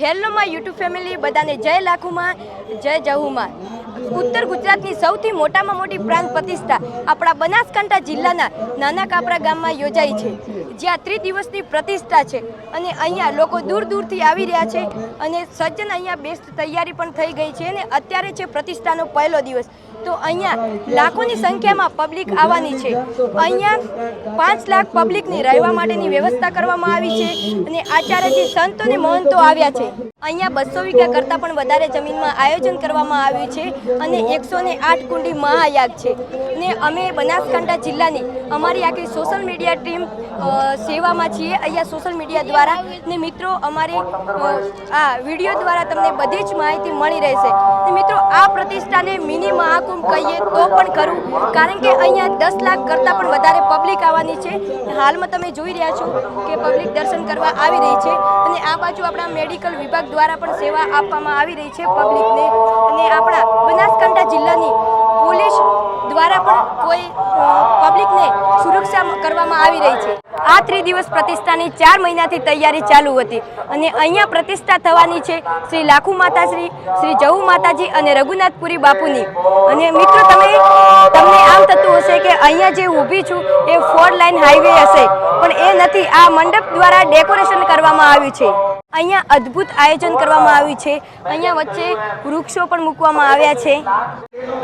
હેલ્લોમાં YouTube family, બધાને જય લાખુમાં, જય જહુમાં. ઉત્તર ગુજરાતની સૌથી મોટામાં મોટી પ્રાંત પ્રતિષ્ઠા આપણા બનાસકાંઠા જિલ્લાના નાના કાપરા ગામમાં યોજાઈ છે. જ્યાં ત્રિદિવસની પ્રતિષ્ઠા છે અને અહીંયા લોકો દૂર દૂરથી આવી રહ્યા છે અને સજ્જન અહીંયા બેસ્ટ તૈયારી પણ થઈ ગઈ છે અને અત્યારે છે પ્રતિષ્ઠાનો પહેલો દિવસ. તો અહીંયા લાખોની સંખ્યામાં પબ્લિક આવવાની છે. અહીંયા પાંચ લાખ પબ્લિકની રહેવા માટેની વ્યવસ્થા કરવામાં આવી છે અને આચાર્યજી સંતો અને મહંતો આવ્યા છે. અહીંયા બસો વીઘા કરતાં પણ વધારે જમીનમાં આયોજન કરવામાં આવ્યું છે અને એકસો ને આઠ કુંડી મહાયાગ છે. ને અમે બનાસકાંઠા જિલ્લાની અમારી આખી સોશિયલ મીડિયા ટીમ સેવામાં છીએ. અહીંયા સોશિયલ મીડિયા દ્વારા ને મિત્રો અમારી આ વીડિયો દ્વારા તમને બધી જ માહિતી મળી રહેશે. મિત્રો, આ પ્રતિષ્ઠાને મિની મહાકુંભ કહીએ તો પણ ખરું. કારણ કે અહીંયા દસ લાખ કરતાં પણ વધારે પબ્લિક આવવાની છે. હાલમાં તમે જોઈ રહ્યા છો કે પબ્લિક દર્શન કરવા આવી રહી છે અને આ બાજુ આપણા મેડિકલ વિભાગ દ્વારા પણ સેવા આપવામાં આવી રહી છે પબ્લિકને અને આપણા બનાસકાંઠા જિલ્લાની પોલીસ દ્વારા પણ કોઈ પબ્લિકને સુરક્ષા કરવામાં આવી રહી છે. આ ત્રિદિવસ પ્રતિષ્ઠાની ચાર મહિનાથી તૈયારી ચાલુ હતી અને અહીંયા પ્રતિષ્ઠા થવાની છે શ્રી લાખુ માતાશ્રી, શ્રી જહુ માતાજી અને રઘુનાથપુરી બાપુની. અને મિત્રો, તમે તમને આમ થતું અહીંયા જે ઊભી છું એ ફોર લાઇન હાઈવે હશે, પણ એ નથી, આ મંડપ દ્વારા ડેકોરેશન કરવામાં આવ્યું છે. અહીંયા અદ્ભુત આયોજન કરવામાં આવ્યું છે. અહીંયા વચ્ચે વૃક્ષો પણ મૂકવામાં આવ્યા છે.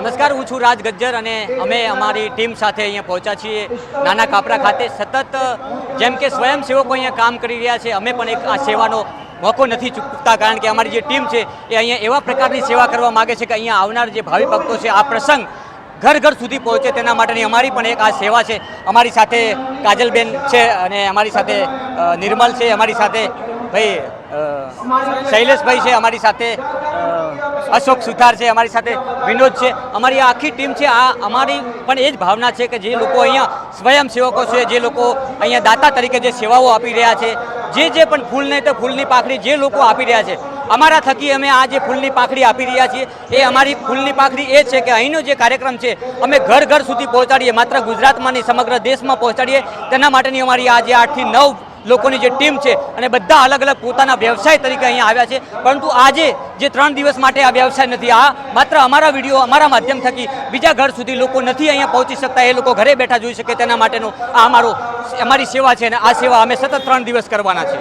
નમસ્કાર, હું છું રાજ ગજ્જર અને અમે અમારી ટીમ સાથે અહીંયા પહોંચ્યા છીએ નાના કાપરા ખાતે. સતત, જેમ કે સ્વયંસેવકો અહીંયા કામ કરી રહ્યા છે, અમે પણ એક આ સેવાનો મોકો નથી ચૂકતા, કારણ કે અમારી જે ટીમ છે એ અહીંયા એવા પ્રકારની સેવા કરવા માગે છે કે અહીંયા આવનાર જે ભાવિ ભક્તો છે, આ પ્રસંગ ઘર ઘર સુધી પહોંચે તેના માટેની અમારી પણ એક આ સેવા છે. અમારી સાથે કાજલબેન છે અને અમારી સાથે નિર્મલ છે, અમારી સાથે ભાઈ શૈલેષભાઈ છે, અમારી સાથે અશોક સુથાર છે, અમારી સાથે વિનોદ છે. અમારી આ આખી ટીમ છે. આ અમારી પણ એ જ ભાવના છે કે જે લોકો અહીંયા સ્વયંસેવકો છે, જે લોકો અહીંયા દાતા તરીકે જે સેવાઓ આપી રહ્યા છે, જે જે પણ ફૂલ નહીં તો ફૂલની પાખડી જે લોકો આપી રહ્યા છે અમારા થકી અમે આ જે ફૂલની પાખડી આપી રહ્યા છીએ, એ અમારી ફૂલની પાખડી એ છે કે અહીંનો જે કાર્યક્રમ છે, અમે ઘર ઘર સુધી પહોંચાડીએ, માત્ર ગુજરાતમાં નહીં સમગ્ર દેશમાં પહોંચાડીએ. તેના માટેની અમારી આ જે આઠથી નવ લોકોની જે ટીમ છે, અને બધા અલગ અલગ પોતાના વ્યવસાય તરીકે અહીંયા આવ્યા છે. પરંતુ આજે જે ત્રણ દિવસ માટે આ વ્યવસાય નથી, આ માત્ર અમારા વીડિયો, અમારા માધ્યમ થકી બીજા ઘર સુધી લોકો નથી અહીંયા પહોંચી શકતા, એ લોકો ઘરે બેઠા જોઈ શકે, તેના માટેનો આ અમારો અમારી સેવા છે, અને આ સેવા અમે સતત ત્રણ દિવસ કરવાના છે